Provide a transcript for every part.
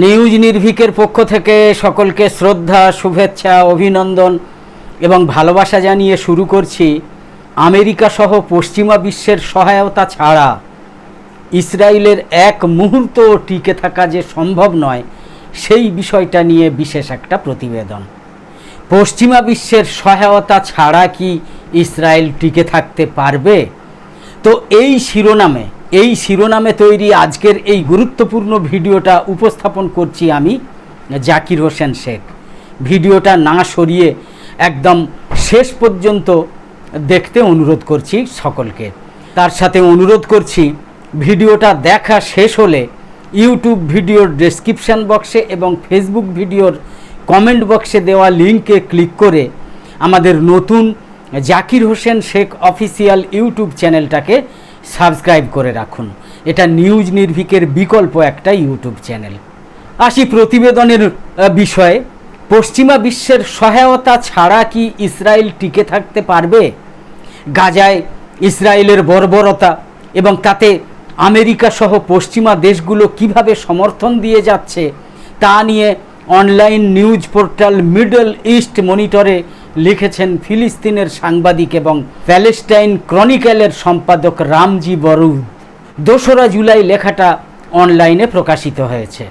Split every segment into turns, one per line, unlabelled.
News নির্ভীকের পক্ষ থেকে সকলকে শ্রদ্ধা, শুভেচ্ছা, অভিনন্দন এবং ভালোবাসা জানিয়ে শুরু করছি আমেরিকা সহ পশ্চিমা বিশ্বের সহায়তা ছাড়া। ইসরায়েলের এক মুহূর্ত টিকে থাকা যে সম্ভব নয়, সেই বিষয়টা নিয়ে বিশেষ একটা প্রতিবেদন। পশ্চিমা বিশ্বের সহায়তা ছাড়া কি ইসরায়েল টিকে থাকতে পারবে? তো এই শিরোনামে এই শিরোনামে তৈরি আজকের এই গুরুত্বপূর্ণ ভিডিওটা উপস্থাপন করছি আমি জাকির হোসেন শেখ। ভিডিওটা না সরিয়ে একদম শেষ পর্যন্ত দেখতে অনুরোধ করছি সকলকে। তার সাথে অনুরোধ করছি, ভিডিওটা দেখা শেষ হলে ইউটিউব ভিডিওর ডেসক্রিপশান বক্সে এবং ফেসবুক ভিডিওর কমেন্ট বক্সে দেওয়া লিঙ্কে ক্লিক করে আমাদের নতুন জাকির হোসেন শেখ অফিসিয়াল ইউটিউব চ্যানেলটাকে সাবস্ক্রাইব করে রাখুন। এটা নিউজ নির্ভীকের বিকল্প একটা ইউটিউব চ্যানেল। আসি প্রতিবেদনের বিষয়ে। পশ্চিমা বিশ্বের সহায়তা ছাড়া কি ইসরায়েল টিকে থাকতে পারবে? গাজায় ইসরায়েলের বর্বরতা এবং তাতে আমেরিকা সহ পশ্চিমা দেশগুলো কীভাবে সমর্থন দিয়ে যাচ্ছে, তা নিয়ে online news portal Middle East মনিটরে লিখেছেন ফিলিস্তিনের সাংবাদিক এবং প্যালেস্টাইন ক্রনিক্যালের সম্পাদক রামজি বরুদ। দোসরা জুলাই লেখাটা অনলাইনে প্রকাশিত হয়েছে।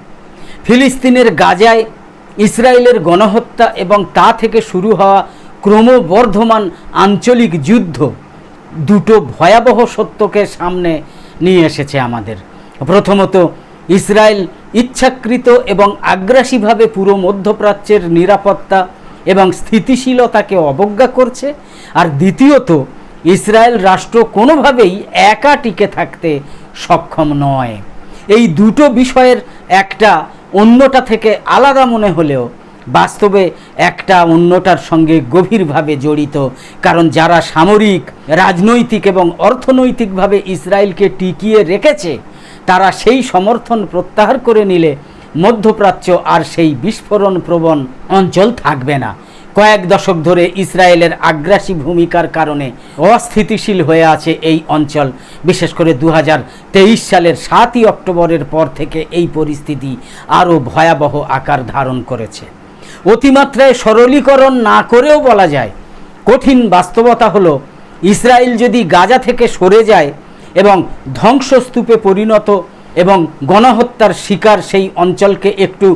ফিলিস্তিনের গাজায় ইসরায়েলের গণহত্যা এবং তা থেকে শুরু হওয়া ক্রমবর্ধমান আঞ্চলিক যুদ্ধ দুটো ভয়াবহ সত্যকে সামনে নিয়ে এসেছে আমাদের। প্রথমত, ইসরায়েল ইচ্ছাকৃত এবং আগ্রাসীভাবে পুরো মধ্যপ্রাচ্যের নিরাপত্তা এবং স্থিতিশীলতাকে অবজ্ঞা করছে। আর দ্বিতীয়ত, ইসরায়েল রাষ্ট্র কোনোভাবেই একা টিকে থাকতে সক্ষম নয়। এই দুটো বিষয়ের একটা অন্যটা থেকে আলাদা মনে হলেও বাস্তবে একটা অন্যটার সঙ্গে গভীরভাবে জড়িত। কারণ যারা সামরিক, রাজনৈতিক এবং অর্থনৈতিকভাবে ইসরায়েলকে টিকিয়ে রেখেছে, তারা সেই সমর্থন প্রত্যাহার করে নিলে মধ্যপ্রাচ্য আর সেই বিস্ফোরণ প্রবণ অঞ্চল থাকবে না। কয়েক দশক ধরে ইসরায়েলের আগ্রাসী ভূমিকার কারণে অস্থিতিশীল হয়ে আছে এই অঞ্চল। বিশেষ করে দু হাজার তেইশ সালের সাতই অক্টোবরের পর থেকে এই পরিস্থিতি আরও ভয়াবহ আকার ধারণ করেছে। অতিমাত্রায় সরলীকরণ না করেও বলা যায়, কঠিন বাস্তবতা হলো ইসরায়েল যদি গাজা থেকে সরে যায় এবং ধ্বংসস্তূপে পরিণত এবং গণহত্যার শিকার সেই অঞ্চলকে একটু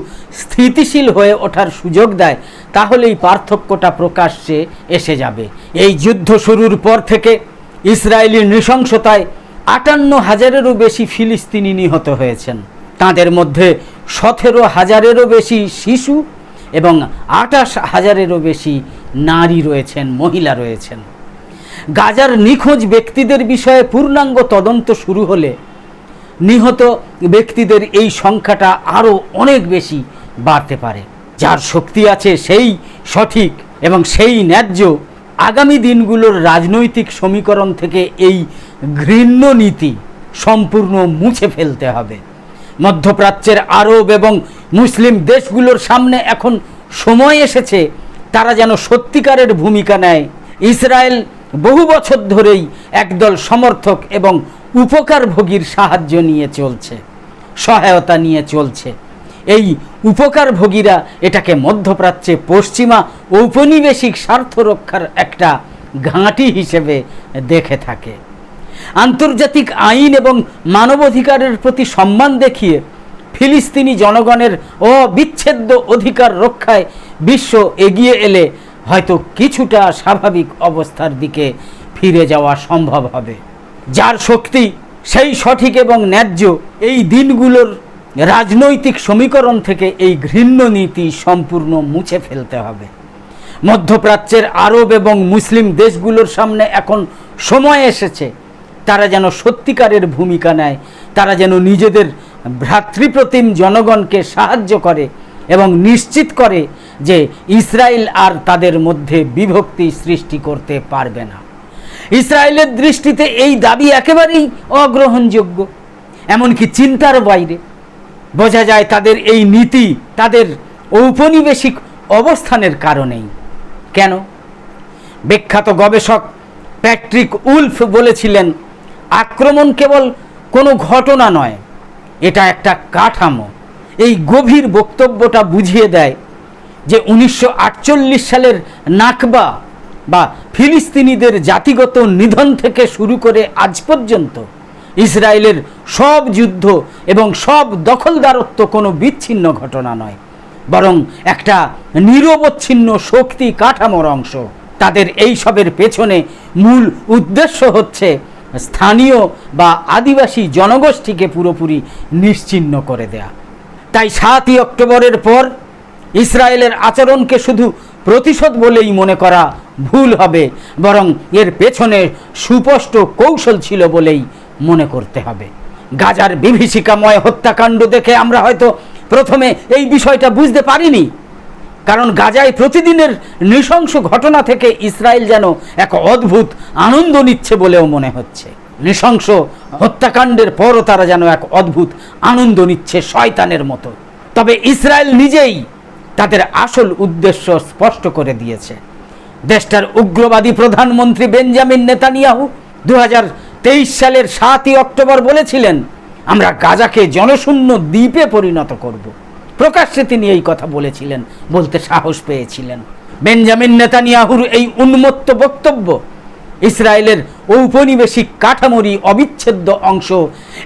স্থিতিশীল হয়ে ওঠার সুযোগ দেয়, তাহলেই পার্থক্যটা প্রকাশ্যে এসে যাবে। এই যুদ্ধ শুরুর পর থেকে ইসরায়েলি নৃশংসতায় আটান্ন হাজারেরও বেশি ফিলিস্তিনি নিহত হয়েছেন। তাদের মধ্যে সতেরো হাজারেরও বেশি শিশু এবং আঠাশ হাজারেরও বেশি নারী রয়েছেন, মহিলা রয়েছেন। গাজার নিখোঁজ ব্যক্তিদের বিষয়ে পূর্ণাঙ্গ তদন্ত শুরু হলে নিহত ব্যক্তিদের এই সংখ্যাটা আরও অনেক বেশি বাড়তে পারে। যার শক্তি আছে সেই সঠিক এবং সেই ন্যায্য। আগামী দিনগুলোর রাজনৈতিক সমীকরণ থেকে এই ঘৃণ্য নীতি সম্পূর্ণ মুছে ফেলতে হবে। মধ্যপ্রাচ্যের আরব এবং মুসলিম দেশগুলোর সামনে এখন সময় এসেছে, তারা যেন সত্যিকারের ভূমিকা নেয়। ইসরায়েল বহু বছর ধরেই একদল সমর্থক এবং উপকারভোগীর সাহায্য নিয়ে চলছে, সহায়তা নিয়ে চলছে। এই উপকারভোগীরা এটাকে মধ্যপ্রাচ্যে পশ্চিমা ঔপনিবেশিক স্বার্থ রক্ষার একটা ঘাঁটি হিসেবে দেখে থাকে। আন্তর্জাতিক আইন এবং মানবাধিকারের প্রতি সম্মান দেখিয়ে ফিলিস্তিনি জনগণের অবিচ্ছেদ্য অধিকার রক্ষায় বিশ্ব এগিয়ে এলে হয়তো কিছুটা স্বাভাবিক অবস্থার দিকে ফিরে যাওয়া সম্ভব হবে। যার শক্তি সেই সঠিক এবং ন্যায্য এই দিনগুলোর রাজনৈতিক সমীকরণ থেকে এই ঘৃণ্য নীতি সম্পূর্ণ মুছে ফেলতে হবে। মধ্যপ্রাচ্যের আরব এবং মুসলিম দেশগুলোর সামনে এখন সময় এসেছে, তারা যেন সত্যিকারের ভূমিকা নেয়, তারা যেন নিজেদের ভ্রাতৃপ্রতিম জনগণকে সাহায্য করে এবং নিশ্চিত করে যে ইসরায়েল আর তাদের মধ্যে বিভক্তি সৃষ্টি করতে পারবে না। ইসরায়েলের দৃষ্টিতে এই দাবি একেবারেই অগ্রহণযোগ্য। এমনকি চিন্তার বাইরে। বোঝা যায় তাদের এই নীতি তাদের ঔপনিবেশিক অবস্থানের কারণেই। কেন? বিখ্যাত গবেষক প্যাট্রিক উলফ বলেছিলেন, আক্রমণ কেবল কোনো ঘটনা নয়, এটা একটা কাঠামো। এই গভীর বক্তব্যটা বুঝিয়ে দেয় যে উনিশশো আটচল্লিশ সালের নাকবা বা ফিলিস্তিনিদের জাতিগত নিধন থেকে শুরু করে আজ পর্যন্ত ইসরায়েলের সব যুদ্ধ এবং সব দখলদারত্ব কোনো বিচ্ছিন্ন ঘটনা নয়, বরং একটা নিরবচ্ছিন্ন শক্তি কাঠামোর অংশ। তাদের এই সবের পেছনে মূল উদ্দেশ্য হচ্ছে স্থানীয় বা আদিবাসী জনগোষ্ঠীকে পুরোপুরি নিশ্চিহ্ন করে দেয়া। তাই সাতই অক্টোবরের পর ইসরায়েলের আচরণকে শুধু প্রতিশোধ বলেই মনে করা ভুল হবে, বরং এর পেছনে সুস্পষ্ট কৌশল ছিল বলেই মনে করতে হবে। গাজার বিভীষিকাময় হত্যাকাণ্ড দেখে আমরা হয়তো প্রথমে এই বিষয়টা বুঝতে পারিনি, কারণ গাজায় প্রতিদিনের নৃশংস ঘটনা থেকে ইসরায়েল যেন এক অদ্ভুত আনন্দ নিচ্ছে বলেও মনে হচ্ছে। নৃশংস হত্যাকাণ্ডের পরও তারা যেন এক অদ্ভুত আনন্দ নিচ্ছে শয়তানের মতো। তবে ইসরায়েল নিজেই তাদের আসল উদ্দেশ্য স্পষ্ট করে দিয়েছে। দেশটার উগ্রবাদী প্রধানমন্ত্রী বেঞ্জামিন নেতানিয়াহু দু হাজার তেইশ সালের সাতই অক্টোবর বলেছিলেন, আমরা গাজাকে জনশূন্য দ্বীপে পরিণত করব। প্রকাশ্যে তিনি এই কথা বলেছিলেন, বলতে সাহস পেয়েছিলেন। বেঞ্জামিন নেতানিয়াহুর এই উন্মত্ত বক্তব্য ইসরায়েলের ঔপনিবেশিক কাঠামোরই অবিচ্ছেদ্য অংশ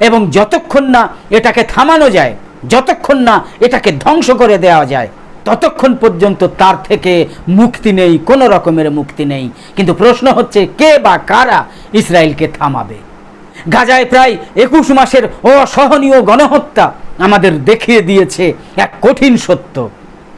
এবং যতক্ষণ না এটাকে থামানো যায়, যতক্ষণ না এটাকে ধ্বংস করে দেওয়া যায় ততক্ষণ পর্যন্ত তার থেকে মুক্তি নেই, কোনো রকমের মুক্তি নেই। কিন্তু প্রশ্ন হচ্ছে, কে বা কারা ইসরায়েলকে থামাবে? গাজায় প্রায় একুশ মাসের অসহনীয় গণহত্যা আমাদের দেখিয়ে দিয়েছে এক কঠিন সত্য।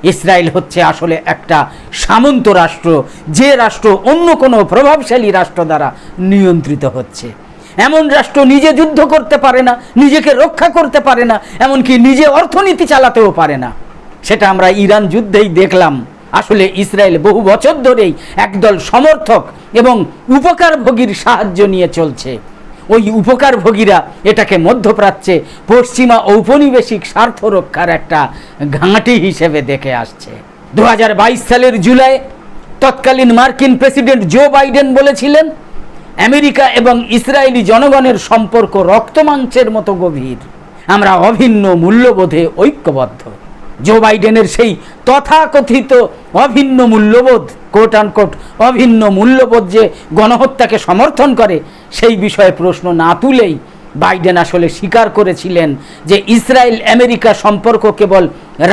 ইসরায়েল হচ্ছে আসলে একটা সামন্ত রাষ্ট্র, যে রাষ্ট্র অন্য কোনো প্রভাবশালী রাষ্ট্র দ্বারা নিয়ন্ত্রিত হচ্ছে। এমন রাষ্ট্র নিজে যুদ্ধ করতে পারে না, নিজেকে রক্ষা করতে পারে না, এমনকি নিজে অর্থনীতি চালাতেও পারে না। সেটা আমরা ইরান যুদ্ধেই দেখলাম। আসলে ইসরায়েল বহু বছর ধরেই একদল সমর্থক এবং উপকারভোগীর সাহায্য নিয়ে চলছে। ওই উপকারভোগীরা এটাকে মধ্যপ্রাচ্যে পশ্চিমা ঔপনিবেশিক স্বার্থ রক্ষার একটা ঘাঁটি হিসেবে দেখে আসছে। দু হাজার বাইশ সালের জুলাই তৎকালীন মার্কিন প্রেসিডেন্ট জো বাইডেন বলেছিলেন, আমেরিকা এবং ইসরায়েলি জনগণের সম্পর্ক রক্তমাংসের মতো গভীর। আমরা অভিন্ন মূল্যবোধে ঐক্যবদ্ধ। জো বাইডেনের সেই তথাকথিত অভিন্ন মূল্যবোধ কোট আনকোট অভিন্ন মূল্যবোধ যে গণহত্যাকে সমর্থন করে, সেই বিষয়ে প্রশ্ন না তুলেই বাইডেন আসলে স্বীকার করেছিলেন যে ইসরায়েল আমেরিকা সম্পর্ক কেবল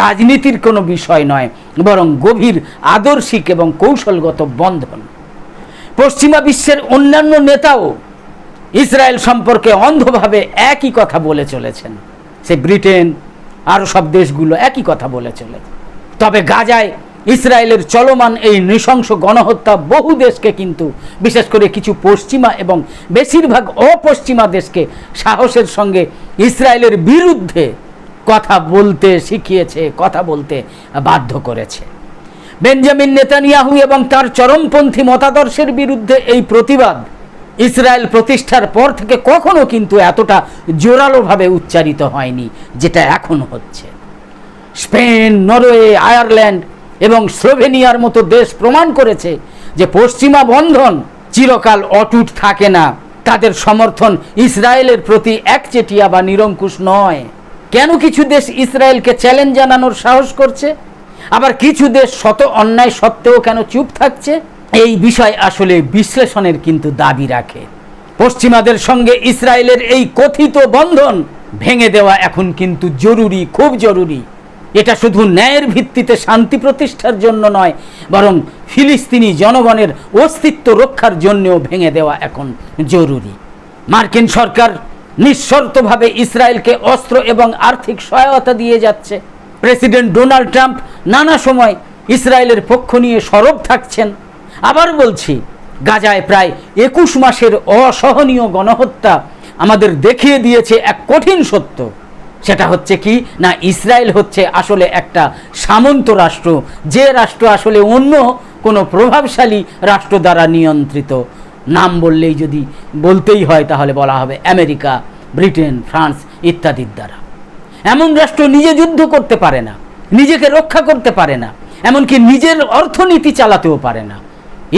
রাজনীতির কোনো বিষয় নয়, বরং গভীর, আদর্শিক এবং কৌশলগত বন্ধন। পশ্চিমা বিশ্বের অন্যান্য নেতাও ইসরায়েল সম্পর্কে অন্ধভাবে একই কথা বলে চলেছেন। সে ব্রিটেন আরও সব দেশগুলো একই কথা বলে চলে। তবে গাজায় ইসরায়েলের চলমান এই নৃশংস গণহত্যা বহু দেশকে কিন্তু, বিশেষ করে কিছু পশ্চিমা এবং বেশিরভাগ অপশ্চিমা দেশকে সাহসের সঙ্গে ইসরায়েলের বিরুদ্ধে কথা বলতে শিখিয়েছে, কথা বলতে বাধ্য করেছে। বেঞ্জামিন নেতানিয়াহু এবং তার চরমপন্থী মতাদর্শের বিরুদ্ধে এই প্রতিবাদ ইসরায়েল প্রতিষ্ঠার পর থেকে কখনো কিন্তু এতটা জোরালোভাবে উচ্চারিত হয়নি, যেটা এখন হচ্ছে। স্পেন, নরওয়ে, আয়ারল্যান্ড এবং স্লোভেনিয়ার মতো দেশ প্রমাণ করেছে যে পশ্চিমা বন্ধন চিরকাল অটুট থাকে না। তাদের সমর্থন ইসরায়েলের প্রতি একচেটিয়া বা নিরঙ্কুশ নয়। কেন কিছু দেশ ইসরায়েলকে চ্যালেঞ্জ জানানোর সাহস করছে? আবার কিছু দেশ শত অন্যায় সত্ত্বেও কেন চুপ থাকছে? এই বিষয় আসলে বিশ্লেষণের কিন্তু দাবি রাখে। পশ্চিমাদের সঙ্গে ইসরায়েলের এই কথিত বন্ধন ভেঙে দেওয়া এখন কিন্তু জরুরি, খুব জরুরি। এটা শুধু ন্যায়ের ভিত্তিতে শান্তি প্রতিষ্ঠার জন্য নয়, বরং ফিলিস্তিনি জনগণের অস্তিত্ব রক্ষার জন্যও ভেঙে দেওয়া এখন জরুরি। মার্কিন সরকার নিঃশর্তভাবে ইসরায়েলকে অস্ত্র এবং আর্থিক সহায়তা দিয়ে যাচ্ছে। প্রেসিডেন্ট ডোনাল্ড ট্রাম্প নানা সময় ইসরায়েলের পক্ষ নিয়ে সরব থাকছেন। আবার বলছি, গাজায় প্রায় একুশ মাসের অসহনীয় গণহত্যা আমাদের দেখিয়ে দিয়েছে এক কঠিন সত্য। সেটা হচ্ছে কি, না ইসরায়েল হচ্ছে আসলে একটা সামন্ত রাষ্ট্র, যে রাষ্ট্র আসলে অন্য কোনো প্রভাবশালী রাষ্ট্র দ্বারা নিয়ন্ত্রিত। নাম বললেই যদি বলতেই হয় তাহলে বলা হবে আমেরিকা, ব্রিটেন, ফ্রান্স ইত্যাদির দ্বারা। এমন রাষ্ট্র নিজে যুদ্ধ করতে পারে না, নিজেকে রক্ষা করতে পারে না, এমনকি নিজের অর্থনীতি চালাতেও পারে না।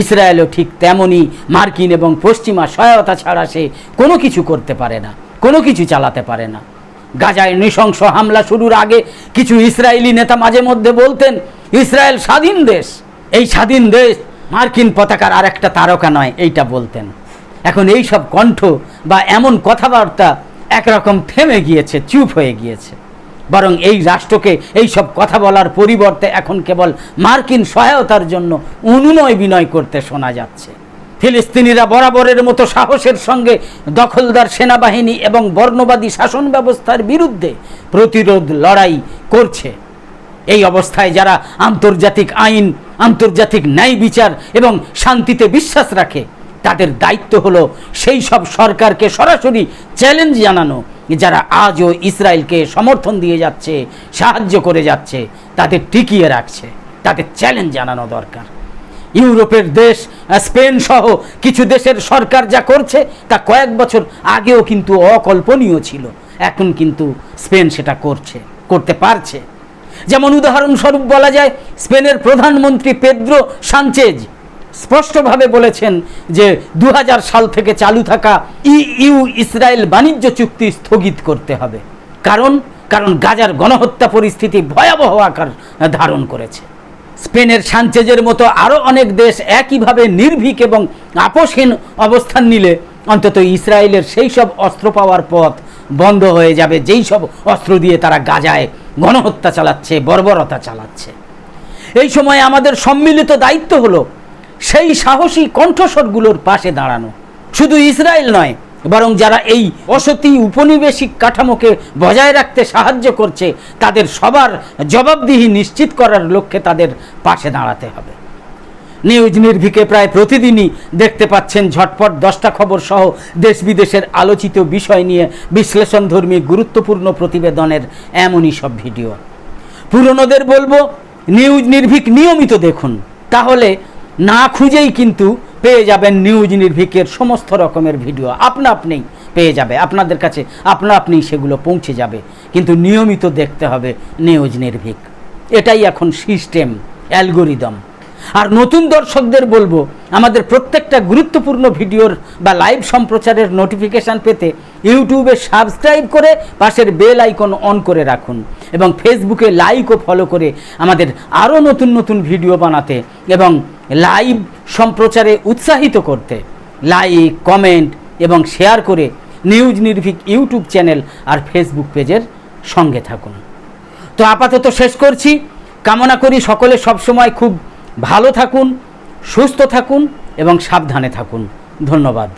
ইসরায়েলও ঠিক তেমনই মার্কিন এবং পশ্চিমা সহায়তা ছাড়া সে কোনো কিছু করতে পারে না, কোনো কিছু চালাতে পারে না। গাজায় নৃশংস হামলা শুরুর আগে কিছু ইসরায়েলি নেতা মাঝে মধ্যে বলতেন, ইসরায়েল স্বাধীন দেশ। এই স্বাধীন দেশ মার্কিন পতাকার আর একটা তারকা নয়, এইটা বলতেন। এখন এই সব কণ্ঠ বা এমন কথাবার্তা একরকম থেমে গিয়েছে, চুপ হয়ে গিয়েছে। বরং এই রাষ্ট্রকে এই সব কথা বলার পরিবর্তে এখন কেবল মার্কিন সহায়তার জন্য অনুনয় বিনয় করতে শোনা যাচ্ছে। ফিলিস্তিনিরা বরাবরের মতো সাহসের সঙ্গে দখলদার সেনাবাহিনী এবং বর্ণবাদী শাসন ব্যবস্থার বিরুদ্ধে প্রতিরোধ লড়াই করছে। এই অবস্থায় যারা আন্তর্জাতিক আইন, আন্তর্জাতিক ন্যায় বিচার এবং শান্তিতে বিশ্বাস রাখে, তাদের দায়িত্ব হলো সেই সব সরকারকে সরাসরি চ্যালেঞ্জ জানানো যারা আজও ইসরায়েলকে সমর্থন দিয়ে যাচ্ছে, সাহায্য করে যাচ্ছে, তাদের টিকিয়ে রাখছে, তাদের চ্যালেঞ্জ জানানো দরকার। ইউরোপের দেশ স্পেন সহ কিছু দেশের সরকার যা করছে, তা কয়েক বছর আগেও কিন্তু অকল্পনীয় ছিল। এখন কিন্তু স্পেন সেটা করছে, করতে পারছে। যেমন উদাহরণস্বরূপ বলা যায়, স্পেনের প্রধানমন্ত্রী পেদ্রো সানচেজ স্পষ্টভাবে বলেছেন যে দু হাজার সাল থেকে চালু থাকা ইউ ইসরায়েল বাণিজ্য চুক্তি স্থগিত করতে হবে। কারণ কারণ গাজার গণহত্যা পরিস্থিতি ভয়াবহ আকার ধারণ করেছে। স্পেনের সানচেজের মতো আরও অনেক দেশ একইভাবে নির্ভীক এবং আপোষহীন অবস্থান নিলে অন্তত ইসরায়েলের সেই সব অস্ত্র পাওয়ার পথ বন্ধ হয়ে যাবে। যেই সব অস্ত্র দিয়ে তারা গাজায় গণহত্যা চালাচ্ছে, বর্বরতা চালাচ্ছে। এই সময় আমাদের সম্মিলিত দায়িত্ব হলো সেই সাহসী কণ্ঠস্বরগুলোর পাশে দাঁড়ানো। শুধু ইসরায়েল নয়, বরং যারা এই অসতি উপনিবেশিক কাঠামোকে বজায় রাখতে সাহায্য করছে, তাদের সবার জবাবদিহি নিশ্চিত করার লক্ষ্যে তাদের পাশে দাঁড়াতে হবে। নিউজ নির্ভিকে প্রায় প্রতিদিনই দেখতে পাচ্ছেন ঝটপট দশটা খবর সহ দেশ বিদেশের আলোচিত বিষয় নিয়ে বিশ্লেষণধর্মী গুরুত্বপূর্ণ প্রতিবেদনের এমনই সব ভিডিও। পুরনোদের বলব, নিউজ নির্ভীক নিয়মিত দেখুন। তাহলে না খুঁজেই কিন্তু পেয়ে যাবেন নিউজ নির্ভীকের সমস্ত রকমের ভিডিও আপনা আপনি পেয়ে যাবে। আপনাদের কাছে আপনা আপনি সেগুলো পৌঁছে যাবে। কিন্তু নিয়মিত দেখতে হবে নিউজ নির্ভীক। এটাই এখন সিস্টেম অ্যালগোরিদম আর নতুন দর্শকদের বলব, আমাদের প্রত্যেকটা গুরুত্বপূর্ণ ভিডিওর বা লাইভ সম্প্রচারের নোটিফিকেশান পেতে ইউটিউবে সাবস্ক্রাইব করে পাশের বেল আইকন অন করে রাখুন এবং ফেসবুকে লাইক ও ফলো করে আমাদের আরও নতুন নতুন ভিডিও বানাতে এবং লাইভ সম্প্রচারে উৎসাহিত করতে। লাইক, কমেন্ট এবং শেয়ার করে নিউজ নির্ভীক ইউটিউব চ্যানেল আর ফেসবুক পেজের সঙ্গে থাকুন। তো আপাতত শেষ করছি। কামনা করি সকলে সবসময় খুব ভালো থাকুন, সুস্থ থাকুন এবং সাবধানে থাকুন। ধন্যবাদ।